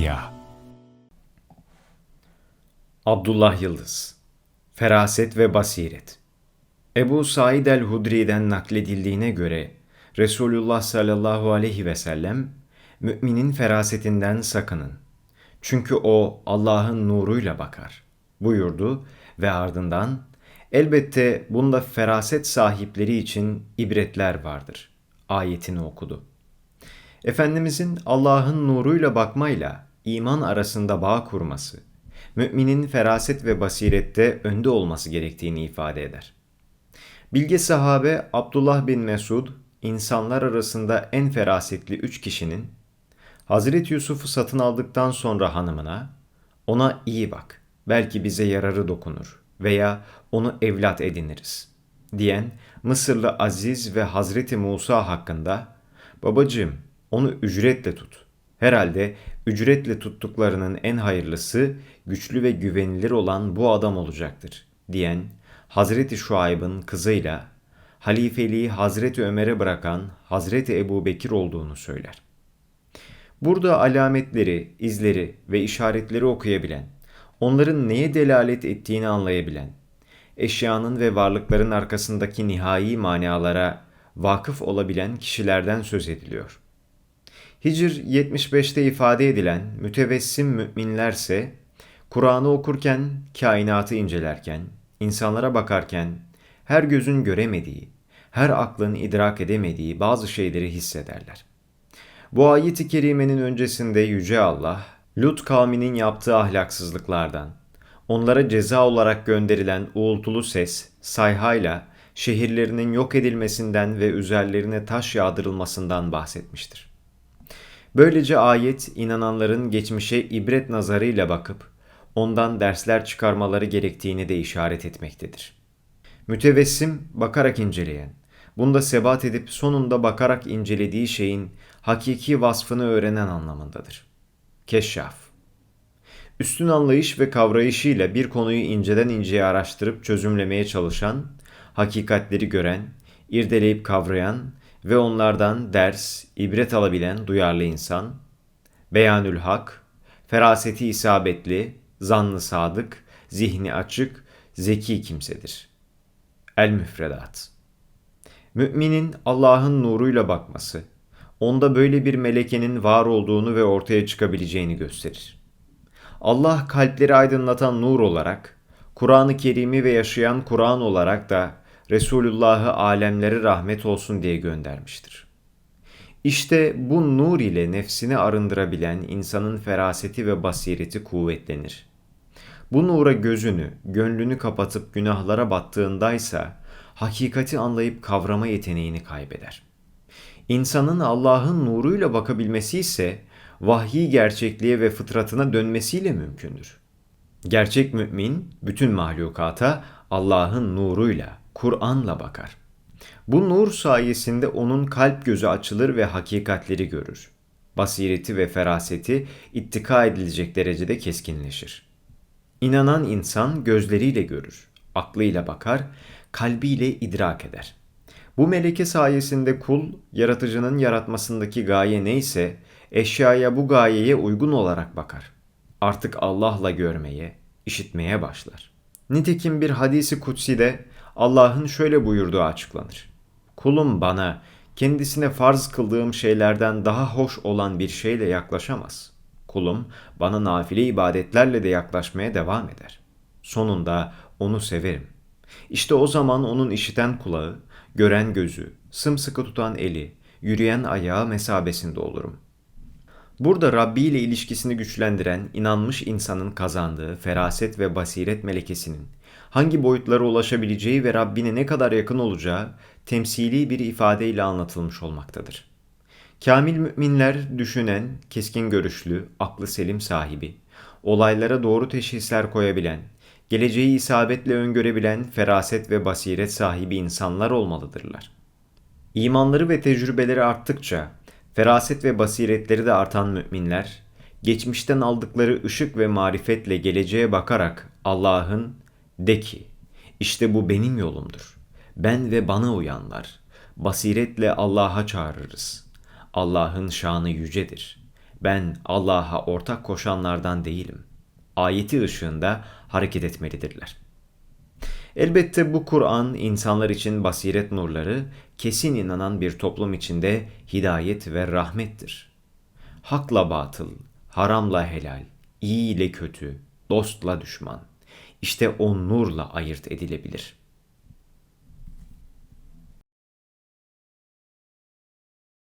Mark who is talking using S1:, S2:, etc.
S1: Medya Abdullah Yıldız Feraset ve Basiret Ebu Said el-Hudri'den nakledildiğine göre Resulullah sallallahu aleyhi ve sellem müminin ferasetinden sakının. Çünkü o Allah'ın nuruyla bakar buyurdu ve ardından elbette bunda feraset sahipleri için ibretler vardır ayetini okudu. Efendimizin Allah'ın nuruyla bakmayla iman arasında bağ kurması, müminin feraset ve basirette önde olması gerektiğini ifade eder. Bilge sahabe Abdullah bin Mesud, insanlar arasında en ferasetli üç kişinin, Hazreti Yusuf'u satın aldıktan sonra hanımına, ona iyi bak, belki bize yararı dokunur veya onu evlat ediniriz, diyen Mısırlı Aziz ve Hazreti Musa hakkında, babacığım onu ücretle tut. Herhalde ücretle tuttuklarının en hayırlısı güçlü ve güvenilir olan bu adam olacaktır diyen Hazreti Şuayb'ın kızıyla halifeliği Hazreti Ömer'e bırakan Hazreti Ebu Bekir olduğunu söyler. Burada alametleri, izleri ve işaretleri okuyabilen, onların neye delalet ettiğini anlayabilen, eşyanın ve varlıkların arkasındaki nihai manalara vakıf olabilen kişilerden söz ediliyor. Hicr 75'te ifade edilen mütevessim müminlerse Kur'an'ı okurken, kainatı incelerken, insanlara bakarken her gözün göremediği, her aklın idrak edemediği bazı şeyleri hissederler. Bu ayet-i kerimenin öncesinde Yüce Allah, Lut kavminin yaptığı ahlaksızlıklardan, onlara ceza olarak gönderilen uğultulu ses, sayhayla şehirlerinin yok edilmesinden ve üzerlerine taş yağdırılmasından bahsetmiştir. Böylece ayet inananların geçmişe ibret nazarıyla bakıp ondan dersler çıkarmaları gerektiğini de işaret etmektedir. Mütevessim bakarak inceleyen, bunda sebat edip sonunda bakarak incelediği şeyin hakiki vasfını öğrenen anlamındadır. Keşşaf Üstün anlayış ve kavrayışıyla bir konuyu inceden inceye araştırıp çözümlemeye çalışan, hakikatleri gören, irdeleyip kavrayan ve onlardan ders, ibret alabilen duyarlı insan, beyanül hak, feraseti isabetli, zanlı sadık, zihni açık, zeki kimsedir. El müfredat Müminin Allah'ın nuruyla bakması, onda böyle bir melekenin var olduğunu ve ortaya çıkabileceğini gösterir. Allah kalpleri aydınlatan nur olarak, Kur'an-ı Kerim'i ve yaşayan Kur'an olarak da Resulullah'ı alemlere rahmet olsun diye göndermiştir. İşte bu nur ile nefsini arındırabilen insanın feraseti ve basireti kuvvetlenir. Bu nura gözünü, gönlünü kapatıp günahlara battığındaysa hakikati anlayıp kavrama yeteneğini kaybeder. İnsanın Allah'ın nuruyla bakabilmesi ise vahyi gerçekliğe ve fıtratına dönmesiyle mümkündür. Gerçek mümin bütün mahlukata Allah'ın nuruyla, Kur'an'la bakar. Bu nur sayesinde onun kalp gözü açılır ve hakikatleri görür. Basireti ve feraseti ittika edilecek derecede keskinleşir. İnanan insan gözleriyle görür, aklıyla bakar, kalbiyle idrak eder. Bu meleke sayesinde kul, yaratıcının yaratmasındaki gaye neyse, eşyaya bu gayeye uygun olarak bakar. Artık Allah'la görmeye, işitmeye başlar. Nitekim bir hadisi kutsi de Allah'ın şöyle buyurduğu açıklanır. Kulum bana kendisine farz kıldığım şeylerden daha hoş olan bir şeyle yaklaşamaz. Kulum bana nafile ibadetlerle de yaklaşmaya devam eder. Sonunda onu severim. İşte o zaman onun işiten kulağı, gören gözü, sımsıkı tutan eli, yürüyen ayağı mesabesinde olurum. Burada Rabbi ile ilişkisini güçlendiren inanmış insanın kazandığı feraset ve basiret melekesinin hangi boyutlara ulaşabileceği ve Rabbine ne kadar yakın olacağı temsili bir ifadeyle anlatılmış olmaktadır. Kamil müminler düşünen, keskin görüşlü, aklı selim sahibi, olaylara doğru teşhisler koyabilen, geleceği isabetle öngörebilen feraset ve basiret sahibi insanlar olmalıdırlar. İmanları ve tecrübeleri arttıkça, feraset ve basiretleri de artan müminler, geçmişten aldıkları ışık ve marifetle geleceğe bakarak Allah'ın de ki, işte bu benim yolumdur. Ben ve bana uyanlar. Basiretle Allah'a çağırırız. Allah'ın şanı yücedir. Ben Allah'a ortak koşanlardan değilim. Ayeti ışığında hareket etmelidirler. Elbette bu Kur'an insanlar için basiret nurları, kesin inanan bir toplum içinde hidayet ve rahmettir. Hakla batıl, haramla helal, iyi ile kötü, dostla düşman. İşte o nurla ayırt edilebilir.